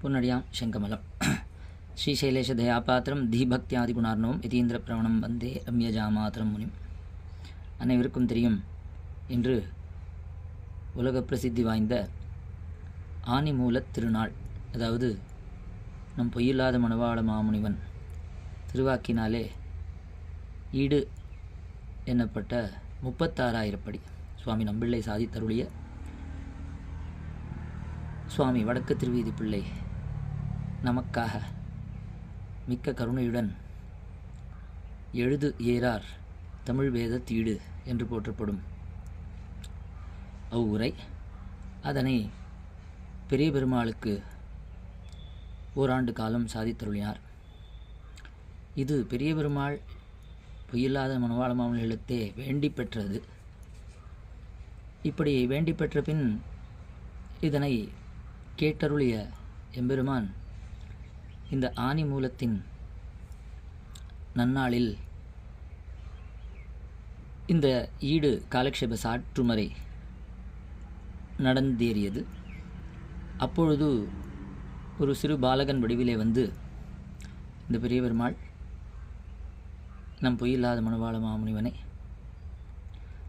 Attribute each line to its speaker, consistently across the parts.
Speaker 1: புன்னடியாம் செங்கமலம் ஸ்ரீசைலேஷதயாபாத்திரம் தீபக்தியாதிகுணார்ணவம் யதீந்திரப்பிரவணம் வந்தே ரம்யஜாமாத்திரம் முனிம் அனைவருக்கும் தெரியும் இன்று உலக பிரசித்தி வாய்ந்த ஆனிமூல திருநாள். அதாவது நம் பொய்யில்லாத மணவாள மாமுனிவன் திருவாக்கினாலே ஈடு என்னப்பட்ட முப்பத்தாறாயிரப்படி சுவாமி நம்பிள்ளை சாதித்தருளிய சுவாமி வடக்கு திருவீதி பிள்ளை நமக்காக மிக்க கருணையுடன் எழுது ஏறார் தமிழ் வேத தீடு என்று போற்றப்படும் அவ்வுரை. அதனை பெரிய பெருமாளுக்கு ஓராண்டு காலம் சாதித்தருளினார். இது பெரிய பெருமாள் பொய்யில்லாத மனவாள மாமனிகளத்தே வேண்டி பெற்றது. இப்படி வேண்டி பெற்ற பின் இதனை கேட்டருளிய எம்பெருமான் இந்த ஆனி மூலத்தின் நன்னாளில் இந்த ஈடு காலக்ஷேப சாற்றுமறை நடந்தேறியது. அப்பொழுது ஒரு சிறு பாலகன் வடிவிலே வந்து இந்த பெரிய பெருமாள் நம் பொய்யில்லாத மனவாள மாமுனிவனை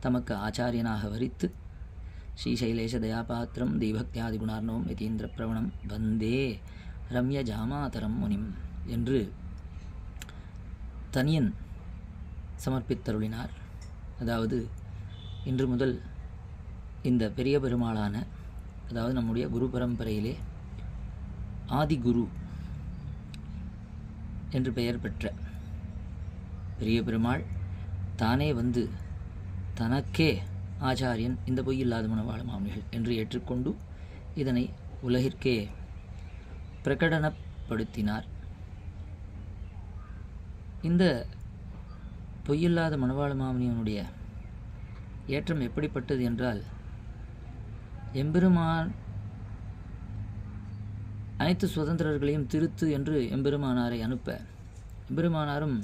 Speaker 1: தமக்கு ஆச்சாரியனாக வரித்து ஸ்ரீசைலேஷ தயாபாத்திரம் தீபக்தியாதி குணார்ணவம் யதீந்திர பிரவணம் வந்தே ரம்ய ஜாமாதரம் முனிம் என்று தனியன் சமர்ப்பித்தருளினார். அதாவது இன்று முதல் இந்த பெரிய பெருமாளான அதாவது நம்முடைய குரு பரம்பரையிலே ஆதிகுரு என்று பெயர் பெற்ற பெரிய பெருமாள் தானே வந்து தனக்கே ஆச்சாரியன் இந்த பொய்யில்லாத மனவாள மாமனிகள் என்று ஏற்றுக்கொண்டு இதனை உலகிற்கே பிரகடனப்படுத்தினார். இந்த பொய்யில்லாத மணவாள மாமனியனுடைய ஏற்றம் எப்படிப்பட்டது என்றால் எம்பெருமான் அனைத்து சுதந்திரர்களையும் திருத்து என்று எம்பெருமானாரை அனுப்ப எம்பெருமானாரும்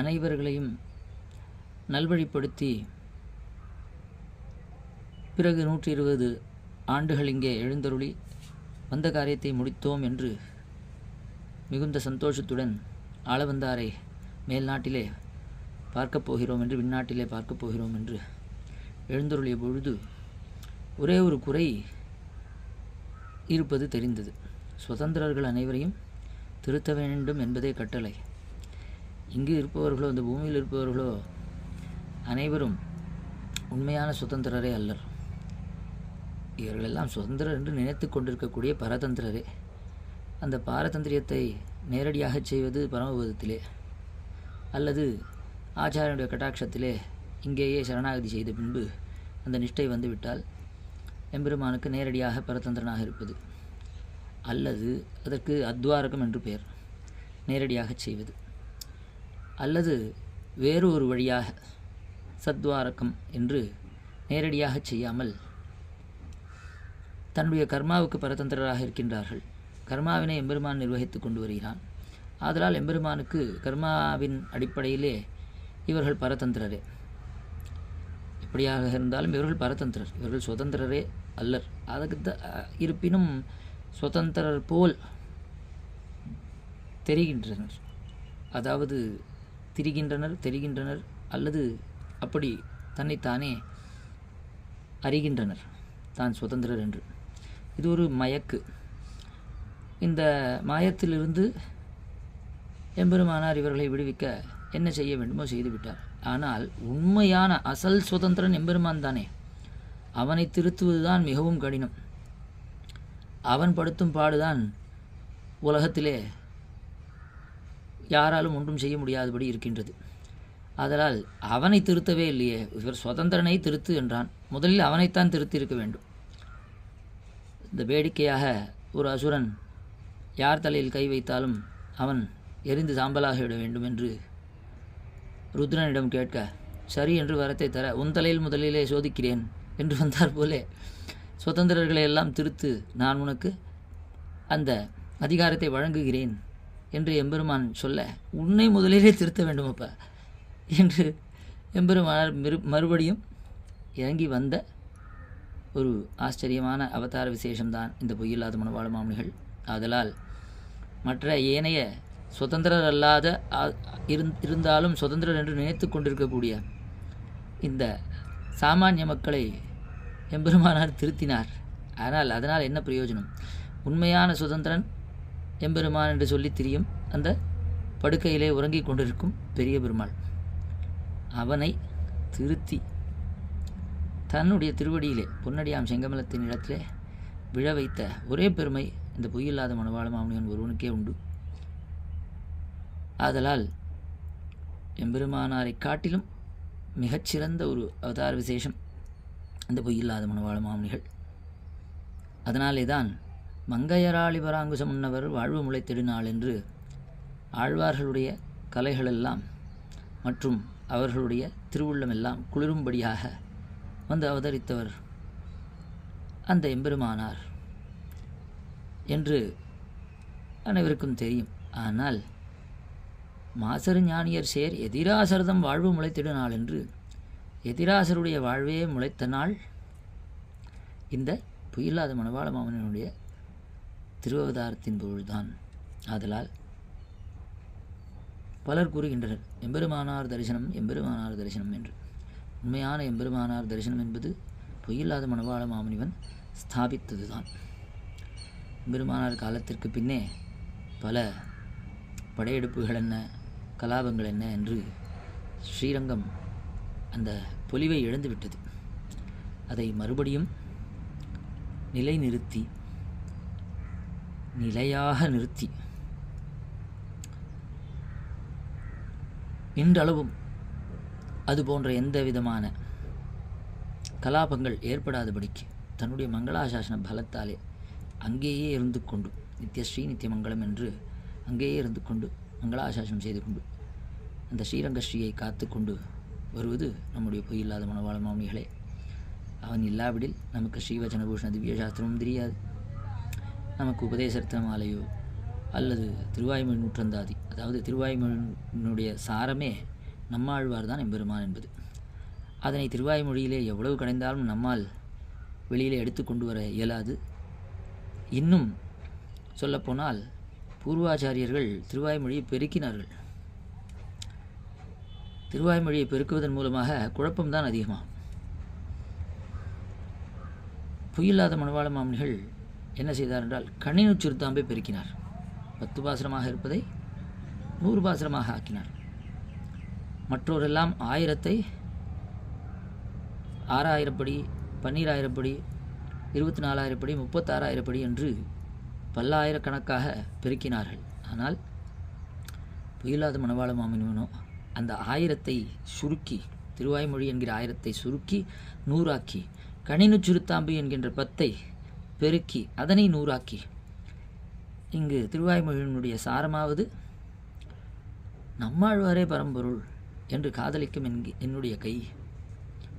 Speaker 1: அனைவர்களையும் நல்வழிப்படுத்தி பிறகு நூற்றி இருபது ஆண்டுகள் இங்கே எழுந்தருளி வந்த காரியத்தை முடித்தோம் என்று மிகுந்த சந்தோஷத்துடன் ஆளவந்தாரை மேல்நாட்டிலே பார்க்கப் போகிறோம் என்று விண்ணாட்டிலே பார்க்கப் போகிறோம் என்று எழுந்தருளிய பொழுது ஒரே ஒரு குறை இருப்பது தெரிந்தது. சுதந்திரர்கள் அனைவரையும் திருத்த வேண்டும் என்பதே கட்டளை. இங்கு இருப்பவர்களோ இந்த பூமியில் இருப்பவர்களோ அனைவரும் உண்மையான சுதந்திரரே அல்லர். இவர்களெல்லாம் சுதந்திரர் என்று நினைத்து கொண்டிருக்கக்கூடிய பரதந்திரரே. அந்த பாரதந்திரியத்தை நேரடியாக செய்வது பரமபதத்திலே அல்லது ஆச்சாரியனுடைய கட்டாட்சத்திலே இங்கேயே சரணாகதி செய்த பின்பு அந்த நிஷ்டை வந்துவிட்டால் எம்பெருமானுக்கு நேரடியாக பரதந்திரனாக இருப்பது அல்லது அதற்கு அத்வாரகம் என்று பெயர் நேரடியாக செய்வது அல்லது வேறு ஒரு வழியாக சத்வாரகம் என்று நேரடியாக செய்யாமல் தன்னுடைய கர்மாவுக்கு பரதந்திரராக இருக்கின்றார்கள். கர்மாவினை எம்பெருமான் நிர்வகித்து கொண்டு வருகிறான். ஆதலால் எம்பெருமானுக்கு கர்மாவின் அடிப்படையிலே இவர்கள் பரதந்திரரே. எப்படியாக இருந்தாலும் இவர்கள் பரதந்திரர் இவர்கள் சுதந்திரரே அல்லர். அதுக்கு த இருப்பினும் சுதந்திரர் போல் தெரிகின்றனர். அதாவது திரிகின்றனர் தெரிகின்றனர் அல்லது அப்படி தன்னைத்தானே அறிகின்றனர். தான் சுதந்திரர் என்று. இது ஒரு மயக்கு. இந்த மாயத்திலிருந்து எம்பெருமானார் இவர்களை விடுவிக்க என்ன செய்ய வேண்டுமோ செய்துவிட்டார் ஆனால் உண்மையான அசல் சுதந்திரன் எம்பெருமான் தானே. அவனை திருத்துவதுதான் மிகவும் கடினம். அவன் படுத்தும் பாடுதான் உலகத்திலே யாராலும் ஒன்றும் செய்ய முடியாதபடி இருக்கின்றது. அதனால் அவனை திருத்தவே இல்லையே. இவர் சுதந்திரனை திருத்து என்றான். முதலில் அவனைத்தான் திருத்தி இருக்க வேண்டும். இந்த வேடிக்கையாக ஒரு அசுரன் யார் தலையில் கை வைத்தாலும் அவன் எரிந்து சாம்பலாக விட வேண்டும் என்று ருத்ரனிடம் கேட்க சரி என்று வரத்தை தர உன் தலையில் முதலிலே சோதிக்கிறேன் என்று வந்தார் போலே சுதந்திரர்களை எல்லாம் திருத்து நான் உனக்கு அந்த அதிகாரத்தை வழங்குகிறேன் என்று எம்பெருமான் சொல்ல உன்னை முதலிலே திருத்த வேண்டும் அப்பா என்று எம்பெருமானார் மறுபடியும் இறங்கி வந்த ஒரு ஆச்சரியமான அவதார விசேஷம்தான் இந்த பொய்யில்லாத மனவாள மாமனிகள். ஆதலால் மற்ற ஏனைய சுதந்திரர் அல்லாத இருந்- இருந்தாலும் சுதந்திரர் என்று நினைத்து கொண்டிருக்கக்கூடிய இந்த சாமானிய மக்களை எம்பெருமானார் திருத்தினார். ஆனால் அதனால் என்ன பிரயோஜனம்? உண்மையான சுதந்திரன் எம்பெருமான் என்று சொல்லி திரியும் அந்த படுக்கையிலே உறங்கிக் கொண்டிருக்கும் பெரிய பெருமாள். அவனை திருத்தி தன்னுடைய திருவடியிலே பொன்னடியாம் செங்கமலத்தின் இடத்திலே விழ வைத்த ஒரே பெருமை இந்த பொய்யில்லாத மனவாள மாமனியன் ஒருவனுக்கே உண்டு. ஆதலால் எம்பெருமானாரை காட்டிலும் மிகச்சிறந்த ஒரு அவதார விசேஷம் இந்த பொய்யில்லாத மனவாள மாமனிகள். அதனாலே தான் மங்கையராளி பராங்குசம் முன்னவர் வாழ்வு முளைத்திடுநாள் என்று ஆழ்வார்களுடைய கலைகளெல்லாம் மற்றும் அவர்களுடைய திருவுள்ளமெல்லாம் குளிரும்படியாக வந்து அவதரித்தவர் அந்த எம்பெருமானார் என்று அனைவருக்கும் தெரியும். ஆனால் மாசரு ஞானியர் சேர் எதிராசரதம் வாழ்வு முளைத்திடு நாள் என்று எதிராசருடைய வாழ்வே முளைத்த நாள் இந்த புயில்லாத மணவாள மாமனினுடைய திருவதாரத்தின் பொருள்தான். ஆதலால் பலர் கூறுகின்றனர் எம்பெருமானார் தரிசனம் எம்பெருமானார் தரிசனம் என்று. உண்மையான எம்பெருமானார் தரிசனம் என்பது பொய்யில்லாத மனவாள மாமனிவன் ஸ்தாபித்ததுதான். எம்பெருமானார் காலத்திற்கு பின்னே பல படையெடுப்புகள் என்ன கலாபங்கள் என்ன என்று ஸ்ரீரங்கம் அந்த பொலிவை இழந்துவிட்டது. அதை மறுபடியும் நிலைநிறுத்தி நிலையாக நிறுத்தி இன்றளவும் அது போன்ற எந்த விதமான கலாபங்கள் ஏற்படாதபடிக்கு தன்னுடைய மங்களாசாசன பலத்தாலே அங்கேயே இருந்து கொண்டு நித்யஸ்ரீ நித்தியமங்கலம் என்று அங்கேயே இருந்து கொண்டு மங்களாசாசனம் செய்து கொண்டு அந்த ஸ்ரீரங்க ஸ்ரீயை காத்து கொண்டு வருவது நம்முடைய பொய்யில்லாத மனவாள மாமிகளே. அவன் இல்லாவிடில் நமக்கு ஸ்ரீவச்சனபூஷண திவ்ய சாஸ்திரமும் தெரியாது. நமக்கு உபதேசரத்ன அல்லது திருவாய்மொழி நூற்றந்தாதி அதாவது திருவாய்மொழியினுடைய சாரமே நம்மாழ்வார் தான் எம்பெருமான் என்பது. அதனை திருவாய்மொழியிலே எவ்வளவு கடைந்தாலும் நம்மால் வெளியிலே எடுத்து கொண்டு வர இயலாது. இன்னும் சொல்லப்போனால் பூர்வாச்சாரியர்கள் திருவாய்மொழியை பெருக்கினார்கள். திருவாய்மொழியை பெருக்குவதன் மூலமாக குழப்பம்தான் அதிகமாகும். புயில்லாத மணவாள மாமனிகள் என்ன செய்தார் என்றால் கண்ணினுச் சுருத்தாம்பை பெருக்கினார். பத்து பாசனமாக இருப்பதை நூறு பாசனமாக ஆக்கினார். மற்றோரெல்லாம் ஆயிரத்தை ஆறாயிரப்படி பன்னீராயிரப்படி இருபத்தி நாலாயிரப்படி முப்பத்தாறாயிரப்படி என்று பல்லாயிரக்கணக்காக பெருக்கினார்கள். ஆனால் புயலாத மணவாள மாமனிவனோ அந்த ஆயிரத்தை சுருக்கி திருவாய்மொழி என்கிற ஆயிரத்தை சுருக்கி நூறாக்கி கணினு சுருத்தாம்பு என்கின்ற பத்தை பெருக்கி அதனை நூறாக்கி. இங்கு திருவாய்மொழியினுடைய சாரமாவது நம்மாழ்வாரே பரம்பொருள் என்று காதலிக்கும் என் என்னுடைய கை.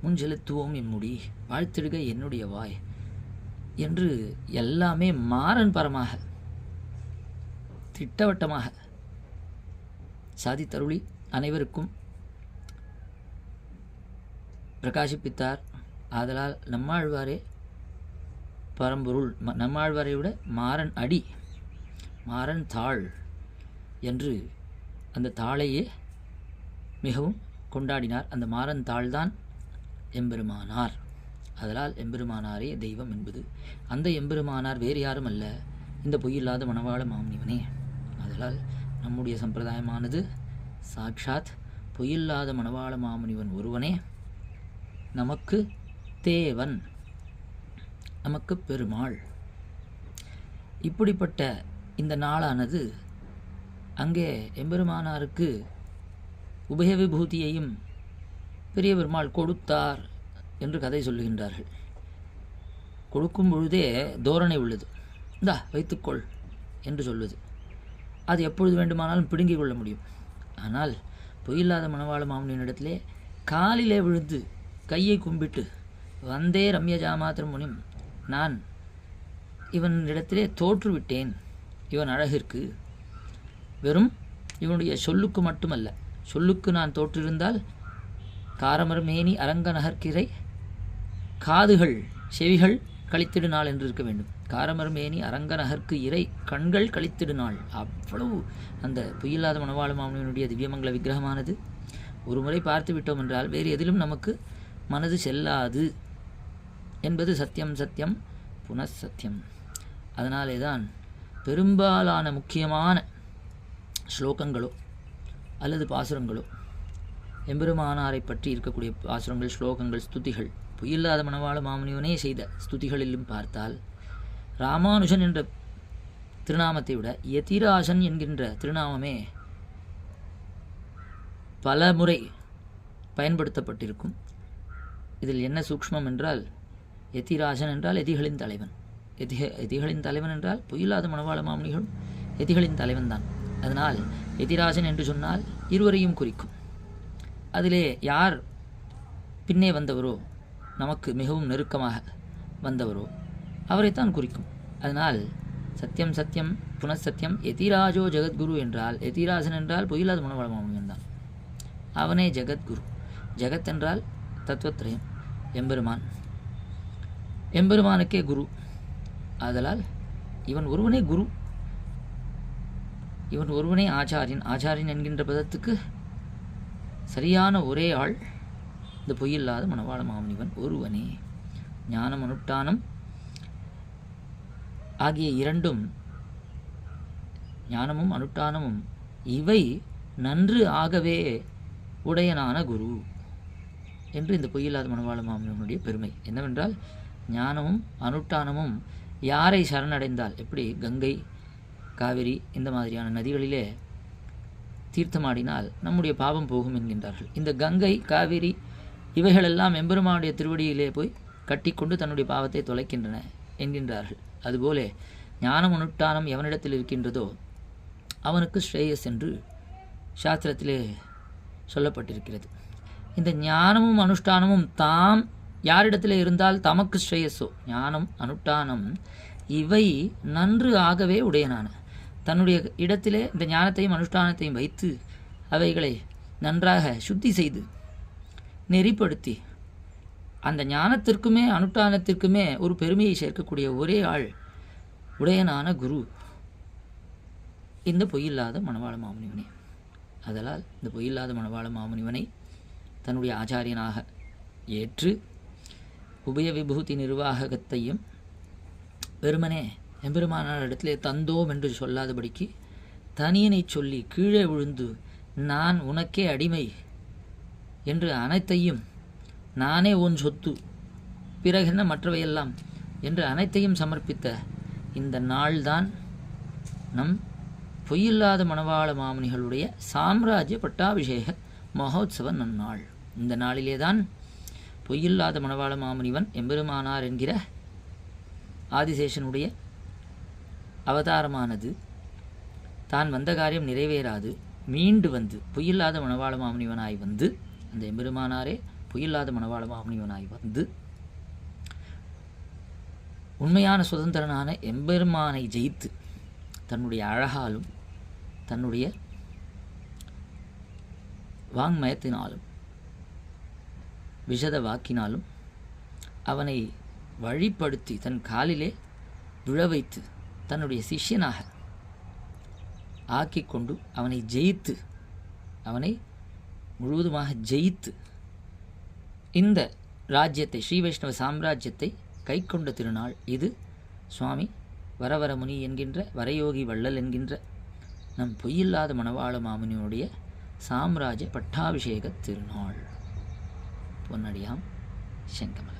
Speaker 1: முன் எம்முடி வாழ்த்திடுக என்னுடைய வாய். என்று எல்லாமே மாறன் பரமாக திட்டவட்டமாக சாதித்தருளி அனைவருக்கும் பிரகாசிப்பித்தார். ஆதலால் நம்மாழ்வாரே பரம்பொருள் நம்மாழ்வாரை விட மாறன் அடி மாறன் தாள் என்று அந்த தாளையே மிகவும் கொண்டாடினார். அந்த மாறந்தாள்தான் எம்பெருமானார். அதனால் எம்பெருமானாரே தெய்வம் என்பது அந்த எம்பெருமானார் வேறு யாரும் அல்ல. இந்த பொய்யில்லாத மணவாள மாமுனிவனே. அதனால் நம்முடைய சம்பிரதாயமானது சாக்ஷாத் பொய்யில்லாத மணவாள மாமுனிவன் ஒருவனே. நமக்கு தேவன் நமக்கு பெருமாள். இப்படிப்பட்ட இந்த நாளானது அங்கே எம்பெருமானாருக்கு உபய விபூதியையும் பெரிய பெருமாள் கொடுத்தார் என்று கதை சொல்லுகின்றார்கள். கொடுக்கும் பொழுதே தோரணை உள்ளது. இந்தா வைத்துக்கொள் என்று சொல்வது. அது எப்பொழுது வேண்டுமானாலும் பிடுங்கிக் கொள்ள முடியும். ஆனால் பொய்யில்லாத மணவாள மாமனியினிடத்திலே காலிலே விழுந்து கையை கும்பிட்டு வந்தே ரம்யஜா மாத்திரம் முனிம் நான் இவனிடத்திலே தோற்றுவிட்டேன் இவன் அழகிற்கு. வெறும் இவனுடைய சொல்லுக்கு மட்டுமல்ல சொல்லுக்கு நான் தோற்றிருந்தால் காரமர் மேனி அரங்க நகர்கிறை காதுகள் செவிகள் கழித்திடு நாள் என்று இருக்க வேண்டும். காரமர்மேனி அரங்கநகர்க்கு இறை கண்கள் கழித்திடு நாள் அவ்வளவு அந்த பொய்யில்லாத மணவாள மாமனியனுடைய திவ்யமங்கல விக்கிரகமானது. ஒரு முறை பார்த்து விட்டோம் என்றால் வேறு எதிலும் நமக்கு மனது செல்லாது. என்பது சத்தியம் சத்தியம் புனசத்தியம். அதனாலே தான் பெரும்பாலான முக்கியமான ஸ்லோகங்களோ அல்லது பாசுரங்களோ? எம்பெருமானாரை பற்றி இருக்கக்கூடிய பாசுரங்கள் ஸ்லோகங்கள் ஸ்துதிகள். பொய்யில்லாத மணவாள மாமுனிவனே செய்த ஸ்துதிகளிலும் பார்த்தால் ராமானுஜன் என்ற திருநாமத்தை விட யதிராசன் என்கின்ற திருநாமமே பல முறை பயன்படுத்தப்பட்டிருக்கும். இதில் என்ன சூக்ஷ்மம் என்றால் எதிராஜன் என்றால் எதிகளின் தலைவன். எதிக எதிகளின் தலைவன் என்றால் பொய்யில்லாத மணவாள மாமனிகளும் எதிகளின் தலைவன் தான் அதனால் எதிராஜன் என்று சொன்னால் இருவரையும் குறிக்கும். அதிலே யார் பின்னே வந்தவரோ நமக்கு மிகவும் நெருக்கமாக வந்தவரோ அவரைத்தான் குறிக்கும். அதனால் சத்தியம் சத்தியம் புனசத்தியம் எதிராஜோ ஜெகத்குரு என்றால் எதிராஜன் என்றால் பொய்யில்லாத மனவாள தான் அவனே ஜெகத்குரு. ஜெகத் என்றால் தத்துவத்திரயம் எம்பெருமான். எம்பெருமானுக்கே குரு. ஆதலால் இவன் ஒருவனே குரு. இவன் ஒருவனே ஆச்சாரியன். ஆச்சாரியன் என்கின்ற பதத்துக்கு சரியான ஒரே ஆள் இந்த பொய்யில்லாத மணவாள மாமனிவன் ஒருவனே. ஞானம் அனுஷ்டானம் ஆகிய இரண்டும் ஞானமும் அனுஷ்டானமும் இவை நன்று ஆகவே உடையனான குரு என்று இந்த பொய்யில்லாத மணவாள மாமனிவனுடைய பெருமை. என்னவென்றால் ஞானமும் அனுஷ்டானமும் யாரை சரணடைந்தால்? எப்படி? கங்கை காவிரி இந்த மாதிரியான நதிகளிலே தீர்த்தமாடினால் நம்முடைய பாவம் போகும் என்கின்றார்கள். இந்த கங்கை காவிரி இவைகளெல்லாம் எம்பெருமானுடைய திருவடியிலே போய் கட்டிக்கொண்டு தன்னுடைய பாவத்தை தொலைக்கின்றன என்கின்றார்கள். அதுபோல ஞானம் அனுஷ்டானம் எவனிடத்தில் இருக்கின்றதோ அவனுக்கு ஸ்ரேயஸ் என்று சாஸ்திரத்திலே சொல்லப்பட்டிருக்கிறது. இந்த ஞானமும் அனுஷ்டானமும் தாம் யாரிடத்தில் இருந்தால் தமக்கு ஸ்ரேயஸோ? ஞானம் அனுஷ்டானம் இவை நன்று ஆகவே உடையனான. தன்னுடைய இடத்திலே இந்த ஞானத்தையும் அனுஷ்டானத்தையும் வைத்து அவைகளை நன்றாக சுத்தி செய்து நெறிப்படுத்தி அந்த ஞானத்திற்குமே அனுஷ்டானத்திற்குமே ஒரு பெருமையை சேர்க்கக்கூடிய ஒரே ஆள் உடையனான குரு. இந்த பொய்யில்லாத மணவாள மாமுனிவனே. அதனால் இந்த பொய்யில்லாத மணவாள மாமுனிவனை தன்னுடைய ஆச்சாரியனாக ஏற்று உபய விபூதி நிர்வாகத்தையும் வெறுமனே எம்பெருமானார் இடத்திலே தந்தோம் என்று சொல்லாதபடிக்கு தனியனை சொல்லி கீழே விழுந்து நான் உனக்கே அடிமை என்று அனைத்தையும் நானே உன் சொத்து பிறகென்ன மற்றவையெல்லாம் என்று அனைத்தையும் சமர்ப்பித்த இந்த நாள்தான் நம் பொய்யில்லாத மணவாள மாமுனிகளுடைய சாம்ராஜ்ய பட்டாபிஷேக மகோத்சவ நன்னாள். இந்த நாளிலே தான் பொய்யில்லாத மணவாள மாமுனிவன் எம்பெருமானார் என்கிற ஆதிசேஷனுடைய அவதாரமானது. தான் வந்த காரியம் நிறைவேறாது. மீண்டு வந்து பொய்யில்லாத மணவாள மாமனிவனாய் வந்து அந்த எம்பெருமானாரே பொய்யில்லாத மணவாள மாமனிவனாய் வந்து உண்மையான சுதந்திரனான எம்பெருமானை ஜெயித்து தன்னுடைய அழகாலும் தன்னுடைய வாங்மயத்தினாலும் விஷத வாக்கினாலும் அவனை வழிப்படுத்தி தன் காலிலே விழ வைத்து தன்னுடைய சிஷ்யனாக ஆக்கிக்கொண்டு அவனை ஜெயித்து அவனை முழுவதுமாக ஜெயித்து இந்த ராஜ்யத்தை ஸ்ரீ வைஷ்ணவ சாம்ராஜ்யத்தை கைக்கொண்ட திருநாள் இது. சுவாமி வரவரமுனி என்கின்ற வரயோகி வள்ளல் என்கின்ற நம் பொய்யில்லாத மணவாள மாமுனியுடைய சாம்ராஜ்ய பட்டாபிஷேக திருநாள். பொன்னடியாம் செங்கமலம்